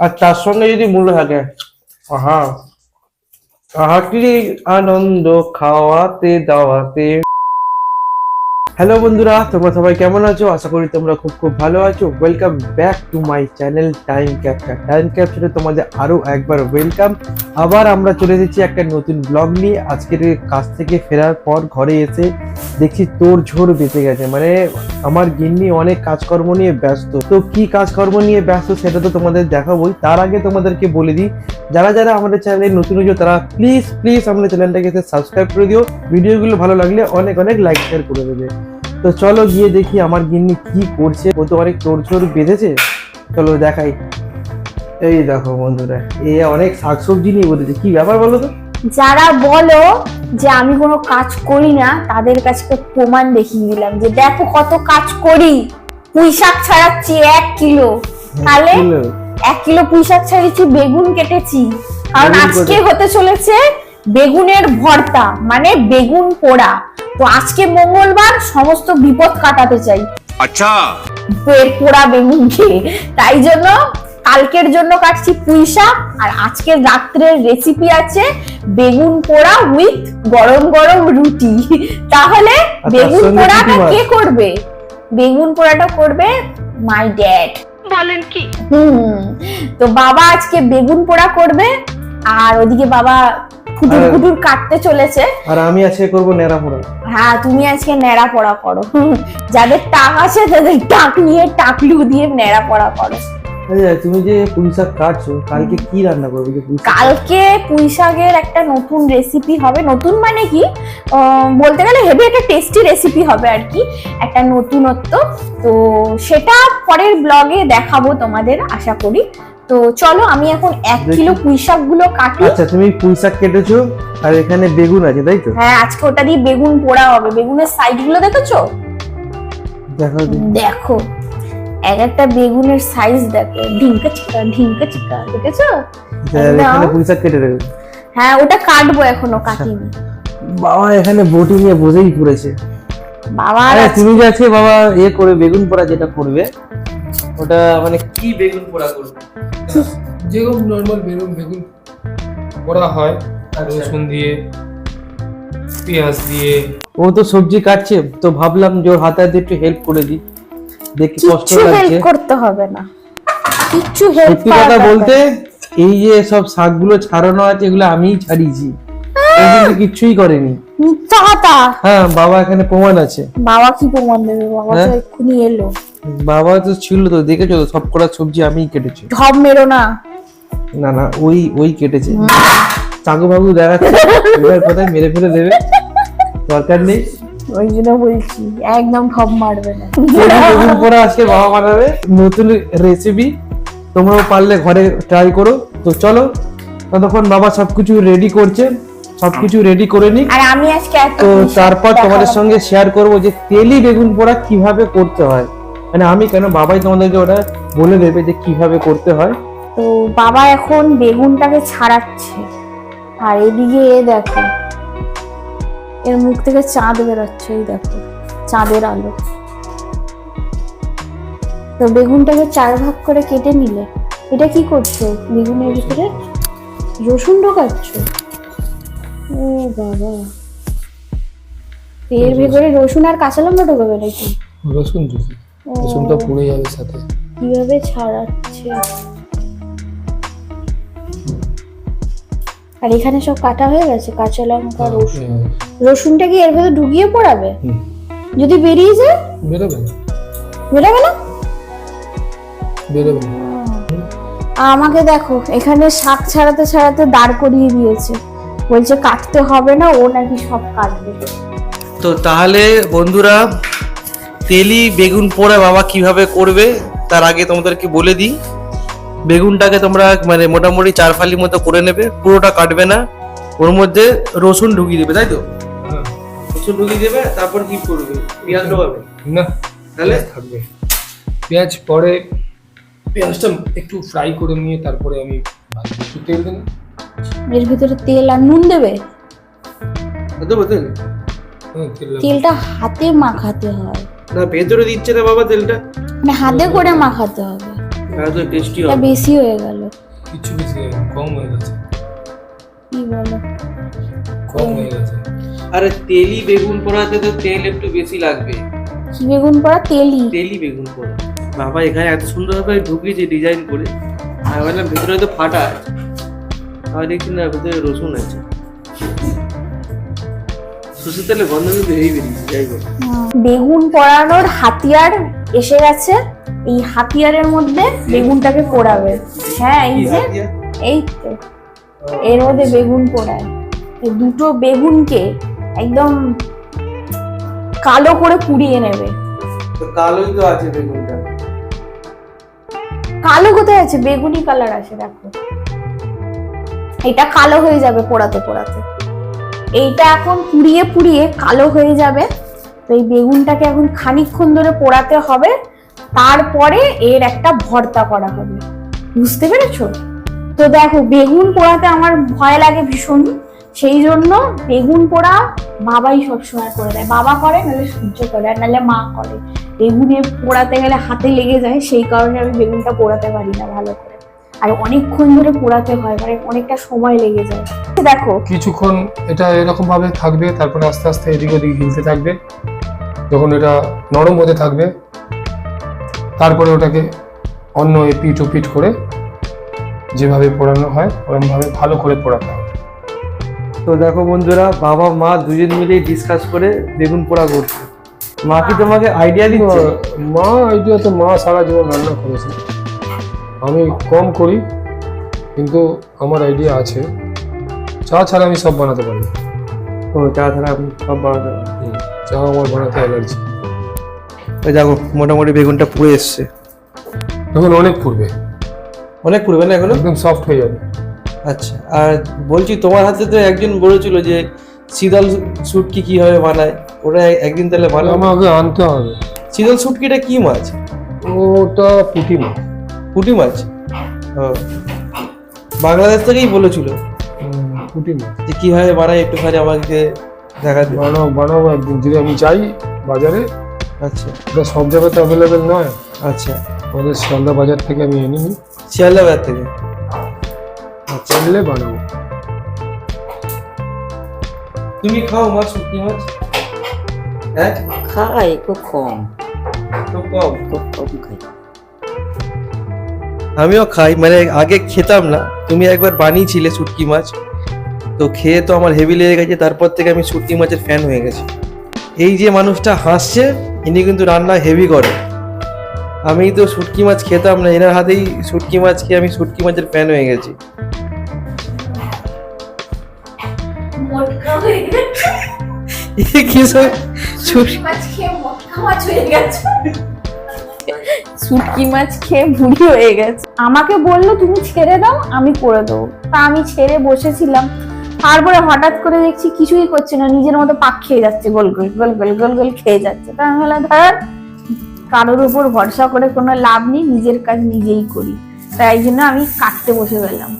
আর তার সঙ্গে যদি মূল্য থাকে আহা আহা কি আনন্দ খাওয়াতে দাওয়াতে হ্যালো বন্ধুরা, তোমরা সবাই কেমন আছো? আশা করি তোমরা খুব খুব ভালো আছো। Welcome back to my channel time capture time ক্যাপচারে তোমাদের আরও একবার ওয়েলকাম আবার আমরা চলে এসেছি একটা নতুন ব্লগ নিয়ে। আজকের কাজ থেকে ফেরার পর ঘরে এসে দেখছি তোর ঝোর বেঁচে গেছে। মানে আমার গিন্নি অনেক কাজকর্ম নিয়ে ব্যস্ত। তো কি কাজকর্ম নিয়ে ব্যস্ত সেটা তো তোমাদের দেখাবোই। তার আগে তোমাদেরকে বলে দিই, যারা যারা আমাদের চ্যানেলে নতুন হয়েছে, তারা প্লিজ প্লিজ আমাদের চ্যানেলটাকে সাবস্ক্রাইব করে দিও। ভিডিওগুলো ভালো লাগলে অনেক অনেক লাইক শেয়ার করে দেবে। তো চলো গিয়ে দেখি আমার গিন্নি কি করছে। ও তো অনেক তোড়জোড় বেঁধেছে। চলো দেখাই। এই দেখো বন্ধুরা এ অনেক শাকসবজি নিয়ে বলেছে কি ব্যাপার বলো তো? যারা বলো যে আমি কোনো কাজ করি না তাদের কাছে প্রমাণ দেখিয়ে দিলাম যে দেখো কত কাজ করি। পুঁই শাক ছাড়াচ্ছি এক কিলো। তাহলে এক কিলো পুঁই শাক ছাড়িয়েছি বেগুন কেটেছি। কারণ আজকে হতে চলেছে বেগুনের ভর্তা মানে বেগুন পোড়া। তো আজকে মঙ্গলবার সমস্ত বিপদ কাটাতে চাই। আচ্ছা। বের বেগুন খেয়ে তাই জন্য কালকের জন্য কাটছি পুঁইশাক আর আজকের রাত্রের রেসিপি আছে বেগুন পোড়া উইথ গরম গরম রুটি। তাহলে বেগুন পোড়াটা কে করবে? বেগুন পোড়াটা করবে মাই ড্যাড বলেন কি? হুম। তো বাবা আজকে বেগুন পোড়া করবে আর ওদিকে বাবা আর- ফুটুর কাটতে চলেছে। আর আমি আজকে করব নেড়া পোড়া। হ্যাঁ তুমি আজকে ন্যাড়া পড়া করো। যাদের টাক আছে তাদের টাক নিয়ে টাকলু দিয়ে ন্যাড়া পড়া করো। তুমি যে পুঁই শাক কাটছো কালকে কি রান্না করবে কালকে পুঁই শাকের একটা নতুন রেসিপি হবে। নতুন মানে কি? বলতে গেলে হেভি একটা টেস্টি রেসিপি হবে আর কি। একটা নতুনত্ব। তো সেটা পরের ব্লগে দেখাবো তোমাদের আশা করি। তো চলো আমি এখন এক কিলো পুঁই শাকগুলো কাটি। আচ্ছা তুমি পুঁই শাক কেটেছো আর এখানে বেগুন আছে তাই তো? হ্যাঁ আজকে ওটা দিয়ে বেগুন পোড়া হবে। বেগুনের সাইডগুলো দেখেছ দেখো। দেখো। এক একটা বেগুনের সাইজ দেখো। ঢিঙ্কা চিকা ঢিঙ্কা চিকা দেখেছ? এখানে পুঁই শাক কেটে দেবে। হ্যাঁ ওটা কাটবো এখনও কাটিনি। বাবা এখানে বটি নিয়ে বসেই পড়েছে। বাবা আরে তুমি যে আজকে বাবা এ করে বেগুন পোড়া যেটা করবে ওটা মানে কি বেগুন পোড়া করবে? যেরকম নর্মাল বেগুন বেগুন করা হয় রসুন দিয়ে পেঁয়াজ দিয়ে। ও তো সবজি কাটছে তো ভাবলাম যে ওর হাতে একটু হেল্প করে দিই। দেখি কষ্ট লাগছে। করতে হবে না। কিচ্ছু হেল্প কথা বলতে এই যে সব শাকগুলো ছাড়ানো আছে এগুলো আমিই ছাড়িয়েছি। কিন্তু কিচ্ছুই করেনি। মিথ্যা কথা। হ্যাঁ বাবা এখানে প্রমাণ আছে। বাবা কি প্রমাণ দেবে? বাবা তো হ্যাঁ? এক্ষুনি এলো। বাবা তো ছিল তো দেখেছ তো সব কটা সবজি আমিই কেটেছি। ঢপ মেরো না। না না ওই ওই কেটেছে। চাকু বাবু দেখাচ্ছে এবার কোথায় মেরে ফেলে দেবে? দরকার নেই। ওই জন্য বলছি একদম ঢপ মারবে না। বেগুন পোড়া আজকে বাবা বানাবে নতুন রেসিপি তোমরাও পারলে ঘরে ট্রাই করো। তো চলো ততক্ষণ বাবা সবকিছু রেডি করছে সবকিছু রেডি করে নি আর আমি আজকে তো তারপর তোমাদের সঙ্গে শেয়ার করব যে তেলি বেগুন পোড়া কীভাবে করতে হয়। মানে আমি কেন বাবাই তোমাদেরকে ওটা বলে দেবে যে কীভাবে করতে হয়? তো বাবা এখন বেগুনটাকে ছাড়াচ্ছে। আর এদিকে এ দেখো এর মুখ থেকে চাঁদ বেরোচ্ছে এই দেখো চাঁদের আলো। তো বেগুনটাকে চার ভাগ করে কেটে নিলে এটা কি করছ? বেগুনের ভিতরে রসুন ঢোকাচ্ছ? ও বাবা। এর ভেতরে রসুন আর কাঁচা লঙ্কা ঢোকাবে নাকি? রসুন যদি রসুনটা পুড়ে যাবে সাথে। কীভাবে ছাড়াচ্ছে? আর এখানে সব কাটা হয়ে গেছে? কাঁচা লঙ্কা রসুন? রসুনটা কি এর ভেতর ঢুকিয়ে পড়াবে? যদি বেরিয়ে যায়? বেরোবে না। বেরোবে না? বেরোবে না। আমাকে দেখো এখানে শাক ছাড়াতে ছাড়াতে দাঁড় করিয়ে দিয়েছে। বলছে কাটতে হবে না ও নাকি সব কাটবে। তো তাহলে বন্ধুরা তেলি বেগুন পোড়া বাবা কীভাবে করবে তার আগে তোমাদেরকে বলে দিই। বেগুনটাকে তোমরা মানে মোটামুটি চার ফালি মতো করে নেবে পুরোটা কাটবে না। ওর মধ্যে রসুন ঢুকিয়ে দেবে তাই তো? হ্যাঁ। রসুন ঢুকিয়ে দেবে তারপর কি করবে? পেঁয়াজ ঢোকাবে না তাহলে? থাকবে। পেঁয়াজ পরে পেঁয়াজটা একটু ফ্রাই করে নিয়ে তারপরে আমি। একটু তেল দেন এর ভিতরে তেল আর নুন দেবে? দেবো তেল? হ্যাঁ। তেলটা হাতে মাখাতে হয়। না ভেতরে দিচ্ছে না বাবা তেলটা? মানে হাতে করে মাখাতে হবে। এত টেস্টি এটা বেশি হয়ে গেল। কিছু বেশি কম হয়ে গেছে। কি বলো? কম হয়ে গেছে। আরে তেলি বেগুন পোড়াতে তো তেল একটু বেশি লাগবে। কি বেগুন পোড়া? তেলি। তেলি বেগুন পোড়া। বাবা এখানে এত সুন্দরভাবে ঢুকিয়েছে ডিজাইন করে। আমি ভাবলাম ভেতরে তো ফাটা আছে। আর দেখছি না ভেতরে রসুন আছে। বেগুন পোড়ানোর হাতিয়ার এসে গেছে। এই হাতিয়ারের মধ্যে বেগুনটাকে পোড়াবে। হ্যাঁ এই যে এই তো এর মধ্যে বেগুন পোড়ায়। দুটো বেগুনকে একদম কালো করে পুড়িয়ে নেবে। কালোই তো আছে বেগুনটা। কালো কোথায় আছে? বেগুনি কালার আছে দেখো। এটা কালো হয়ে যাবে পোড়াতে পোড়াতে। এইটা এখন পুড়িয়ে পুড়িয়ে কালো হয়ে যাবে। তো এই বেগুনটাকে এখন খানিকক্ষণ ধরে পোড়াতে হবে। তারপরে এর একটা ভর্তা করা হবে। বুঝতে পেরেছ? তো দেখো, বেগুন পোড়াতে আমার ভয় লাগে ভীষণ। সেই জন্য বেগুন পোড়া বাবাই সবসময় করে দেয়। বাবা করে, নাহলে সূর্য করে, আর নাহলে মা করে। বেগুনে পোড়াতে গেলে হাতে লেগে যায়, সেই কারণে আমি বেগুনটা পোড়াতে পারি না ভালো করে। আর অনেকক্ষণ ধরে পোড়াতে হয় মানে অনেকটা সময় লেগে যায়। দেখো। কিছুক্ষণ এটা এরকম ভাবে থাকবে তারপরে আস্তে আস্তে এদিক ওদিক হিলতে থাকবে। যখন এটা নরম হতে থাকবে তারপরে ওটাকে অন্য এ পিঠ ও পিঠ করে যেভাবে পোড়ানো হয় ওরকমভাবে ভালো করে পোড়াতে হবে। তো দেখো বন্ধুরা বাবা মা দুজন মিলেই ডিসকাস করে বেগুন পোড়া করছে। মা কি তোমাকে আইডিয়া দিচ্ছে? মা আইডিয়া তো মা সারা জীবন রান্না করেছে। আমি কম করি কিন্তু আমার আইডিয়া আছে। চা ছাড়া আমি সব বানাতে পারি। ও চা ছাড়া আপনি সব বানাতে পারেন। চা আমার বানাতে অ্যালার্জি ওই দেখো মোটামুটি বেগুনটা পুড়ে এসছে। এখন অনেক পূর্বে অনেক পুড়বে না এগুলো একদম সফট হয়ে যাবে। আচ্ছা আর বলছি তোমার হাতে তো একজন বলেছিল যে শীতল শুটকি কীভাবে বানায়? ওটা একদিন তাহলে ভালো আমাকে আনতে হবে। শীতল শুটকিটা কি মাছ? ওটা পুঁটি মাছ। পুঁটি মাছ? ও বাংলাদেশ থেকেই বলেছিল। পুঁটি মাছ। যে কীভাবে বানায় একটুখানি আমাকে দেখা দিও। বানাও যদি আমি যাই বাজারে আচ্ছা। ওটা সব জায়গাতে অ্যাভেলেবেল নয়। আচ্ছা। আমাদের শিয়ালদা বাজার থেকে আমি এনে নিই। শিয়ালদা বাজার থেকে? আচ্ছা। আনলে বানাবো। তুমি খাও মাছ শুটকি মাছ? হ্যাঁ? খাই খুব কম। খুব কম? খুব কম খাই। আমিও খাই মানে আগে খেতাম না। তুমি একবার বানিয়েছিলে শুটকি মাছ। তো খেয়ে তো আমার হেভি লেগে গেছে তারপর থেকে আমি শুটকি মাছের ফ্যান হয়ে গেছি। এই যে মানুষটা হাসছে ইনি কিন্তু রান্না হেভি করে। আমি তো শুটকি মাছ খেতাম না এনার হাতেই শুটকি মাছ খেয়ে আমি শুটকি মাছের ফ্যান হয়ে গেছি। কি সব? শুটকি মাছ খেয়ে মোটকা মাছ হয়ে গেছে। শুটকি মাছ খেয়ে বুড়ি হয়ে গেছে। আমাকে বলল তুমি ছেড়ে দাও আমি করে দেবো। তা আমি ছেড়ে বসেছিলাম। তারপরে হঠাৎ করে দেখছি কিছুই করছে না নিজের মতো পাক খেয়ে যাচ্ছে গোল গোল গোল গোল গোল গোল খেয়ে যাচ্ছে। তা আমি বললাম ধর কারোর উপর ভরসা করে কোনো লাভ নেই নিজের কাজ নিজেই করি। তাই জন্য আমি কাটতে বসে গেলাম।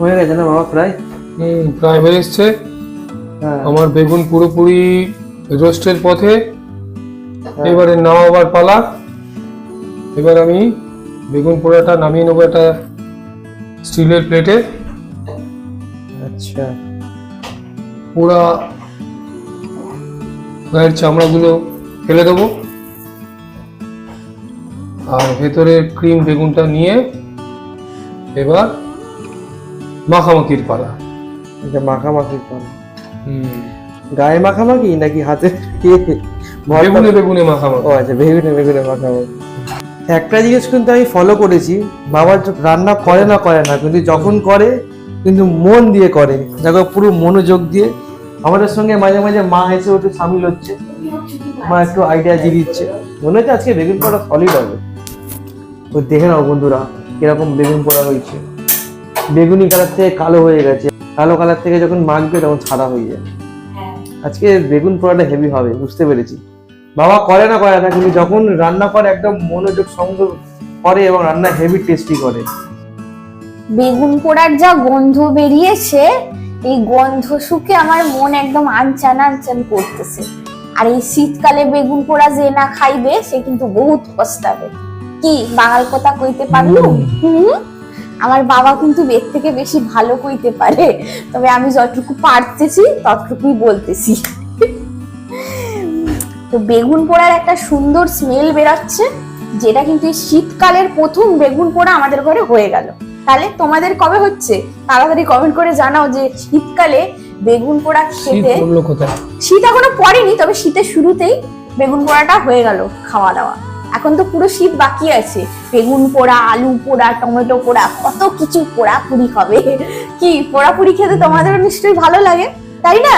হয়ে গেছে না বাবা প্রায়? হুম প্রায় হয়ে এসছে। হ্যাঁ। আমার বেগুন পুরোপুরি রোস্টের পথে। এবারে নামাবার পালা। এবার আমি বেগুন পোড়াটা নামিয়ে নেব একটা স্টিলের প্লেটে। আচ্ছা। পোড়া গায়ের চামড়াগুলো ফেলে দেবো। আর ভেতরে ক্রিম বেগুনটা নিয়ে এবার মাখামাখির পালা। এটা মাখামাখি কর গায়ে মাখামাখি নাকি হাতে? বেগুনে বেগুনে মাখামাখি। ও আচ্ছা বেগুনে বেগুনে মাখামাখি। একটা জিনিস কিন্তু আমি ফলো করেছি বাবা রান্না করে না করে না কিন্তু যখন করে কিন্তু মন দিয়ে করে। দেখো পুরো মনোযোগ দিয়ে। আমাদের সঙ্গে মাঝে মাঝে মা এসে একটু সামিল হচ্ছে মা একটু আইডিয়া দিয়ে দিচ্ছে। মনে হচ্ছে আজকে বেগুন পোড়া সলিড হবে। ওই দেখে নাও বন্ধুরা কীরকম বেগুন পোড়া হয়েছে। বেগুনি কালার থেকে কালো হয়ে গেছে। কালো কালার থেকে যখন মাখবে তখন সাদা হয়ে যায়। আজকে বেগুন পোড়াটা হেভি হবে বুঝতে পেরেছি। বাবা করে না করে না কিন্তু যখন রান্না করে একদম মনোযোগ সঙ্গ করে এবং রান্না হেভি টেস্টি করে। বেগুন পোড়ার যা গন্ধ বেরিয়েছে এই গন্ধ শুকে আমার মন একদম আনচান আনচান করতেছে। আর এই শীতকালে বেগুন পোড়া যে না খাইবে সে কিন্তু বহুত পস্তাবে। কি বাঙাল কথা কইতে পারলু? হুম? আমার বাবা কিন্তু বেদ থেকে বেশি ভালো কইতে পারে। তবে আমি যতটুকু পারতেছি ততটুকুই বলতেছি। তো বেগুন পোড়ার একটা সুন্দর স্মেল বেরাচ্ছে যেটা কিন্তু শীতকালের প্রথম বেগুন পোড়া আমাদের ঘরে হয়ে গেল। তাহলে তোমাদের কবে হচ্ছে? তাড়াতাড়ি কমেন্ট করে জানাও যে শীতকালে বেগুন পোড়া খেতে শীত এখনও পড়েনি তবে শীতের শুরুতেই বেগুন পোড়াটা হয়ে গেল খাওয়া দাওয়া। এখন তো পুরো শীত বাকি আছে। বেগুন পোড়া আলু পোড়া টমেটো পোড়া কত কিছু পোড়া পুরি হবে। কি পোড়া পুরি খেতে তোমাদের নিশ্চয়ই ভালো লাগে তাই না?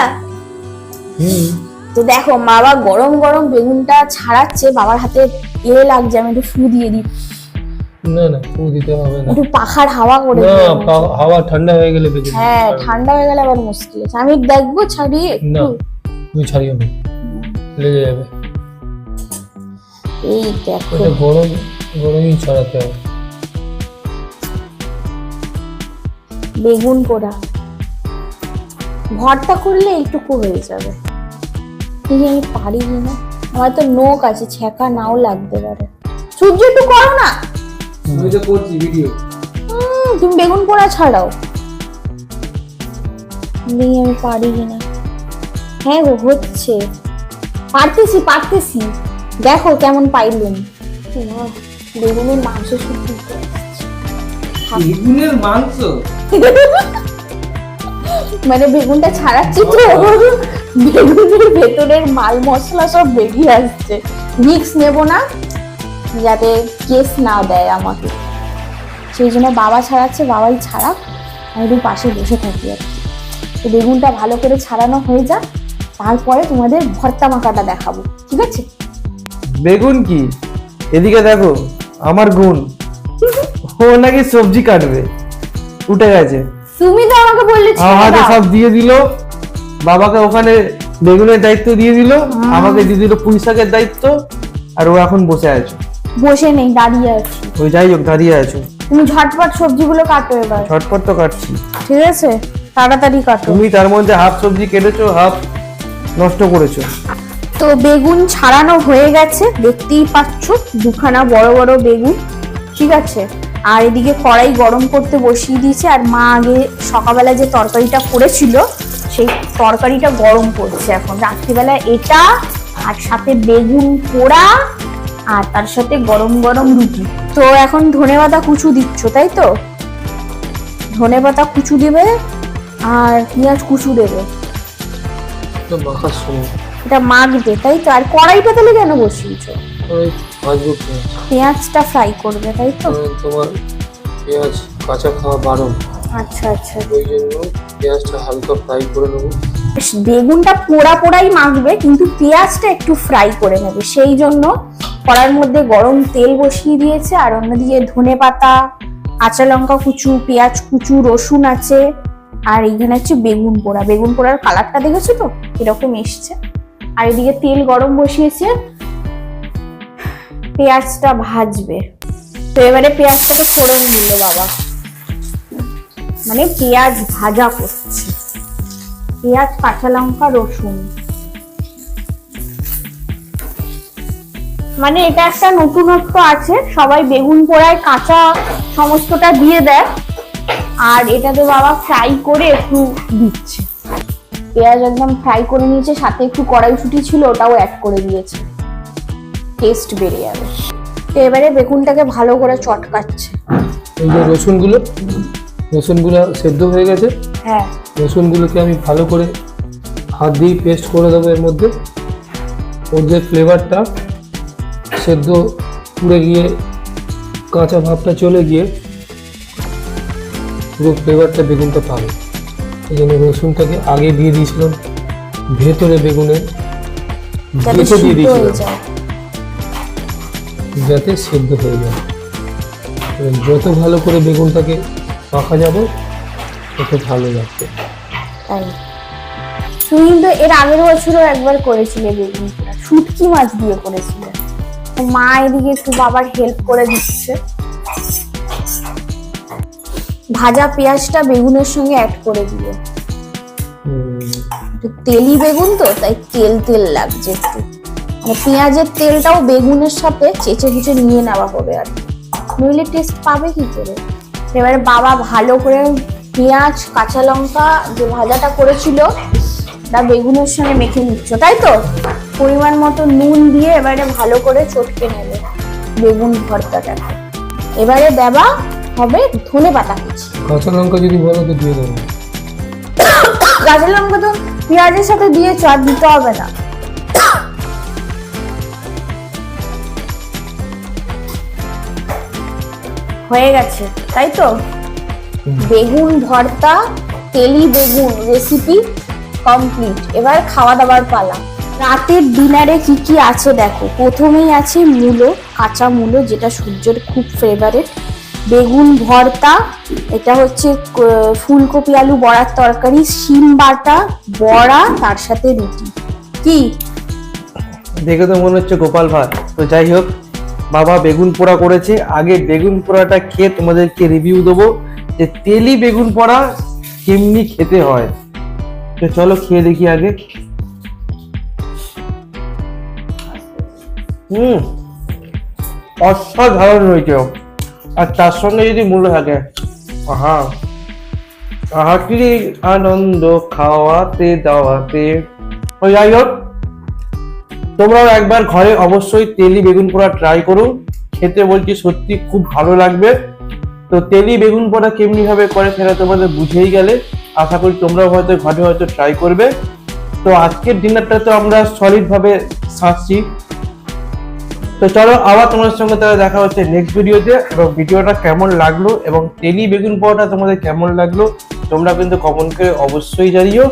তো দেখো মা বাবা গরম গরম বেগুনটা ছাড়াচ্ছে বাবার হাতে এ লাগছে আমি একটু ফু দিয়ে দিই। না না ফু দিতে হবে না। একটু পাখার হাওয়া করে না হাওয়া ঠান্ডা হয়ে গেলে বেঁচে হ্যাঁ ঠান্ডা হয়ে গেলে আবার মুশকিল আছে আমি দেখব ছাড়িয়ে না তুমি ছাড়িও না। লেগে যাবে। এই দেখো। এটা গরম গরমই ছড়াতে হবে। বেগুন পোড়া। ভর্তা করলে এইটুকু হয়ে যাবে। কিন্তু আমি পারি না। আমার তো নোক আছে ছ্যাঁকা নাও লাগতে পারে। সূর্য একটু করো না। আমি তো করছি ভিডিও তুমি বেগুন পোড়া ছাড়াও। আমি পারি না। হ্যাঁ গো হচ্ছে। পারতেছি পারতেছি। দেখো কেমন পাইলুম। বেগুনের মাংস শুদ্ধ বেগুনের মাংস? মানে বেগুনটা ছাড়াচ্ছি তো। বেগুনের ভেতরের মাল মশলা সব বেরিয়ে আসছে। মিক্স নেব না যাতে কেস না দেয় আমাকে। সেই জন্য বাবা ছাড়াচ্ছে বাবাই ছাড়া আমি একটু পাশে বসে থাকি আর কি। তো বেগুনটা ভালো করে ছাড়ানো হয়ে যাক তারপরে তোমাদের ভর্তা মাখাটা দেখাবো ঠিক আছে? বেগুন কি? এদিকে দেখো আমার গুণ। ও নাকি সবজি কাটবে। উঠে গেছে। তুমি তো আমাকে বললে হাতে সব দিয়ে দিল। বাবাকে ওখানে বেগুনের দায়িত্ব দিয়ে দিল আমাকে দিয়ে দিল পুঁই শাকের দায়িত্ব আর ও এখন বসে আছো। বসে নেই দাঁড়িয়ে আছি। ওই যাই হোক দাঁড়িয়ে আছো। তুমি ঝটপট সবজিগুলো কাটো এবার। ছটপট তো কাটছি। ঠিক আছে? তাড়াতাড়ি কাটো। তুমি তার মধ্যে হাফ সবজি কেটেছো হাফ নষ্ট করেছ। তো বেগুন ছাড়ানো হয়ে গেছে দেখতেই পাচ্ছ দুখানা বড় বড় বেগুন ঠিক আছে? আর এদিকে কড়াই গরম করতে বসিয়ে দিয়েছে আর মা আগে সকালবেলা যে তরকারিটা করেছিল সেই তরকারিটা গরম করছে এখন। রাত্রিবেলা এটা আর সাথে বেগুন পোড়া আর তার সাথে গরম গরম রুটি। তো এখন ধনেপাতা কুচু দিচ্ছ তাই তো? ধনেপাতা কুচু দেবে আর পেঁয়াজ কুচু দেবে। এটা মাখবে তাই তো? আর কড়াইটা তাহলে কেন বসিয়েছো? পেঁয়াজটা ফ্রাই করবে তাই তো? তোমার পেঁয়াজ কাঁচা খাওয়া বারণ। আচ্ছা আচ্ছা। ওই জন্য পেঁয়াজটা হালকা ফ্রাই করে নেব। বেগুনটা পোড়া পোড়াই মাখবে কিন্তু পেঁয়াজটা একটু ফ্রাই করে নেবে। সেই জন্য কড়ার মধ্যে গরম তেল বসিয়ে দিয়েছে আর অন্যদিকে ধনে পাতা কাঁচা লঙ্কা কুচু পেঁয়াজ কুচু রসুন আছে আর এইখানে হচ্ছে বেগুন পোড়া। বেগুন পোড়ার কালারটা দেখেছ তো? এরকম এসছে। আর এদিকে তেল গরম বসিয়েছে পেঁয়াজটা ভাজবে। তো এবারে পেঁয়াজটাকে ফোড়ন দিল বাবা। মানে পেঁয়াজ ভাজা করছে। পেঁয়াজ, কাঁচা লঙ্কা, রসুন। মানে এটা একটা নতুনত্ব আছে, সবাই বেগুন পোড়ায় কাঁচা সমস্তটা দিয়ে দেয়। আর এটাতে বাবা ফ্রাই করে একটু দিচ্ছে। পেঁয়াজ একদম ফ্রাই করে নিয়েছে, সাথে একটু কড়াইশুটি ছিল, ওটাও অ্যাড করে দিয়েছে। টেস্ট বেড়ে যাবে। তো এবারে বেগুনটাকে ভালো করে চটকাচ্ছে। রসুনগুলো রসুনগুলো সেদ্ধ হয়ে গেছে। হ্যাঁ। রসুনগুলোকে আমি ভালো করে হাত দিয়ে পেস্ট করে দেবো এর মধ্যে। ওর যে ফ্লেভারটা সেদ্ধ পুড়ে গিয়ে কাঁচা ভাবটা চলে গিয়ে পুরো ফ্লেভারটা বেগুনটা পাবে। এই জন্য রসুনটাকে আগে দিয়ে দিয়েছিলাম ভেতরে বেগুনে গেঁথে দিয়ে দিয়েছিলাম। যাতে সেদ্ধ হয়ে যায়। যত ভালো করে বেগুনটাকে মাখা যাবে তত ভালো লাগবে। তাই। তুমি কিন্তু এর আগের বছরও একবার করেছিলে বেগুন পোড়া শুটকি মাছ দিয়ে করেছিলে মা এদিকে একটু বাবার হেল্প করে দিচ্ছে। ভাজা পেঁয়াজটা বেগুনের সঙ্গে অ্যাড করে একটু তেলি বেগুন তো তাই তেল তেল লাগছে একটু। মানে পেঁয়াজের তেলটাও বেগুনের সাথে চেঁচে কুচে নিয়ে নেওয়া হবে আর কি। নইলে টেস্ট পাবে কি করে? এবারে বাবা ভালো করে পেঁয়াজ কাঁচা লঙ্কা যে ভাজাটা করেছিল তা বেগুনের সঙ্গে মেখে নিচ্ছ তাই তো? পরিমাণ মতো নুন দিয়ে এবারে ভালো করে চটকে নেবে বেগুন ভর্তাটা। এবারে দেবা হবে ধনে পাতা কুচি। কাঁচা লঙ্কা যদি বলো তো দিয়ে দেবো। কাঁচা লঙ্কা তো পেঁয়াজের সাথে দিয়েছ আর দিতে হবে না। হয়ে গেছে, তাই তো? বেগুন ভর্তা, তেলি বেগুন রেসিপি কমপ্লিট এবার খাওয়া দাওয়ার পালা। রাতের ডিনারে কি কি আছে দেখো? প্রথমেই আছে মূলো, কাঁচা মূলো, যেটা সূর্যের খুব ফেভারেট বেগুন ভর্তা, এটা হচ্ছে ফুলকপি আলু বড়ার তরকারি, শিম বাটা, বড়া, তার সাথে রুটি। কি? দেখে তো মনে হচ্ছে গোপাল ভাত তো যাই হোক বাবা বেগুন পোড়া করেছে। আগে বেগুন পোড়াটা খেয়ে তোমাদেরকে রিভিউ দেবো যে তেলি বেগুন পোড়া কেমনি খেতে হয়। তো চলো খেয়ে দেখি আগে। হুম, অসাধারণ হয়েছে। আর তার সঙ্গে যদি মূল্য থাকে, আহা আহা কি আনন্দ খাওয়াতে দাওয়াতে তো যাই হোক তোমরাও একবার ঘরে অবশ্যই তেলি বেগুন পোড়া ট্রাই করো। খেতে বলছি সত্যি খুব ভালো লাগবে। তো তেলি বেগুন পোড়া কেমনি ভাবে করে সেটা তোমাদের বুঝেই গেলে। আশা করি তোমরাও হয়তো ঘরে হয়তো ট্রাই করবে। তো আজকের ডিনারটা তো আমরা সলিড ভাবে সাজছি তো চলো আবার তোমাদের সঙ্গে তাহলে দেখা হচ্ছে নেক্সট ভিডিওতে এবং ভিডিওটা কেমন লাগল এবং তেলি বেগুন পোড়াটা তোমাদের কেমন লাগল, তোমরা কিন্তু কমেন্ট করে অবশ্যই জানিও।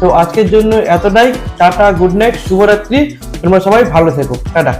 তো আজকের জন্য এতটাই টাটা গুড নাইট শুভরাত্রি। তোমরা সবাই ভালো থেকো। টাটা।